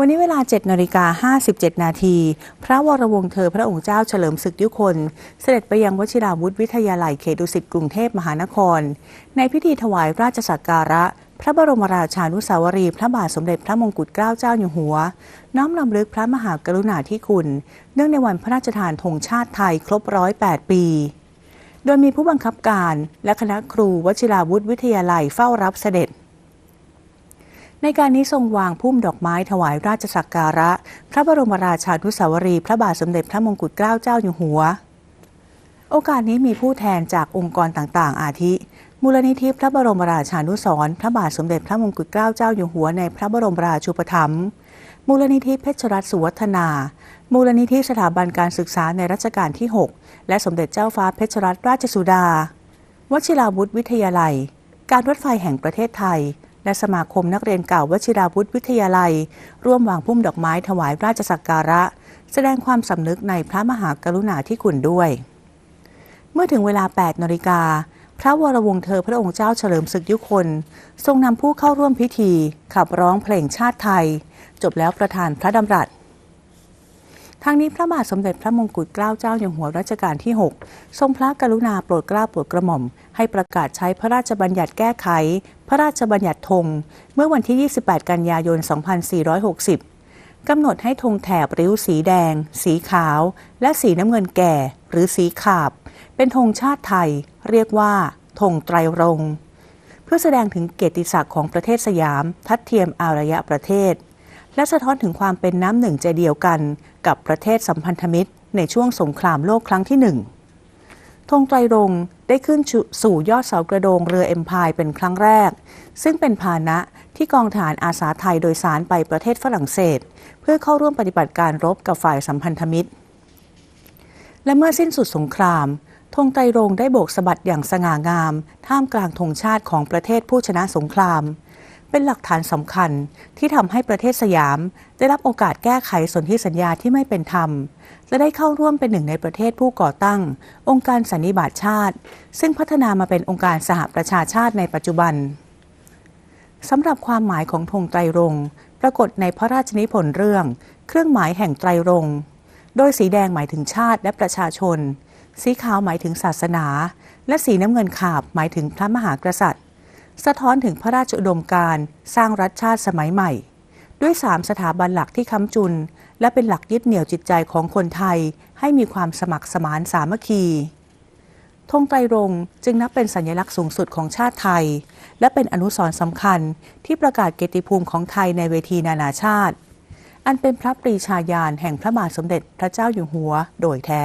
วันนี้เวลา 7นาฬิกา57 นาที พระวรวงศ์เธอพระองค์เจ้าเฉลิมศึกยุคน เสด็จไปยังวชิราวุธวิทยาลัยเขตดุสิตกรุงเทพมหานคร ในพิธีถวายราชสักการะ พระบรมราชานุสาวรี พระบาทสมเด็จพระมงกุฎเกล้าเจ้าอยู่หัว น้อมรำลึกพระมหากรุณาธิคุณ เนื่องในวันพระราชทานธงชาติไทยครบร้อย8ปีโดยมีผู้บังคับการและคณะครูวชิราวุธวิทยาลัยเฝ้ารับเสด็จ ในการนี้ทรงวางพุ่มดอกไม้ถวายราชสักการะ พระบรมราชานุสาวรีย์พระบาทสมเด็จพระมงกุฎเกล้าเจ้าอยู่หัว โอกาสนี้มีผู้แทนจากองค์กรต่างๆ อาทิ มูลนิธิพระบรมราชานุสรณ์พระบาทสมเด็จพระมงกุฎเกล้าเจ้าอยู่หัวในพระบรมราชูปถัมภ์มูลนิธิเพชรรัตน์สุวัฒนา มูลนิธิสถาบันการศึกษาในรัชกาลที่ 6 และสมเด็จเจ้าฟ้าเพชรรัตนราชสุดา วชิราวุธวิทยาลัย การรถไฟแห่งประเทศไทย และสมาคมนักเรียนเก่าวชิราวุธวิทยาลัย ร่วมวางพุ่มดอกไม้ถวายราชสักการะ แสดงความสำนึกในพระมหากรุณาธิคุณด้วย เมื่อถึงเวลา 8นาฬิกาพระวรวงศ์เธอพระองค์เจ้าเฉลิมศึกยุคน ทรงนำผู้เข้าร่วมพิธี ขับร้องเพลงชาติไทย จบแล้วประธานพระดำรัส ทางนี้พระบาทสมเด็จพระมงกุฎเกล้าเจ้าอยู่หัวรัชกาลที่ 6 ทรงพระกรุณาโปรดเกล้าโปรดกระหม่อม ให้ประกาศใช้พระราชบัญญัติแก้ไข พระราชบัญญัติธงเมื่อวันที่ 28 กันยายน 2460 กำหนดให้ธงแถบริ้วสีแดง สีขาว และสีน้ำเงินแก่ หรือสีขาบ เป็นธงชาติไทย เรียกว่าธงไตรรงเพื่อแสดงถึงเกียรติศักดิ์ของประเทศสยาม ทัดเทียมอารยะประเทศ และสะท้อนถึงความเป็นน้ำหนึ่งใจเดียวกัน กับประเทศสัมพันธมิตร ในช่วงสงครามโลกครั้งที่หนึ่งธงไตรรงได้ขึ้นสู่ยอดเสากระโดงเรือเอ็มพายเป็นครั้งแรก ซึ่งเป็นพาหนะที่กองทหารอาสาไทยโดยสารไปประเทศฝรั่งเศส เพื่อเข้าร่วมปฏิบัติการรบกับฝ่ายสัมพันธมิตร และเมื่อสิ้นสุดสงครามธงไตรรงได้โบกสะบัดอย่างสง่างาม ท่ามกลางธงชาติของประเทศผู้ชนะสงคราม เป็นหลักฐานสำคัญที่ทำให้ประเทศสยาม ได้รับโอกาสแก้ไขสนธิสัญญาที่ไม่เป็นธรรม และได้เข้าร่วมเป็นหนึ่งในประเทศผู้ก่อตั้ง องค์การสันนิบาตชาติ ซึ่งพัฒนามาเป็นองค์การสหประชาชาติในปัจจุบันสำหรับความหมายของธงไตรรงปรากฏในพระราชนิพนธ์เรื่อง เครื่องหมายแห่งไตรรงโดยสีแดงหมายถึงชาติและประชาชน สีขาวหมายถึงศาสนา และสีน้ำเงินขาบหมายถึงพระมหากษัตริย์ สะท้อนถึงพระราชอุดมการสร้างรัฐชาติสมัยใหม่ ด้วยสามสถาบันหลักที่ค้ำจุน และเป็นหลักยึดเหนี่ยวจิตใจของคนไทย ให้มีความสมัครสมานสามัคคีธงไตรรงจึงนับเป็นสัญลักษณ์สูงสุดของชาติไทย และเป็นอนุสรณ์สำคัญที่ประกาศเกียรติภูมิของไทยในเวทีนานาชาติ อันเป็นพระปรีชาญาณแห่งพระบาทสมเด็จพระเจ้าอยู่หัวโดยแท้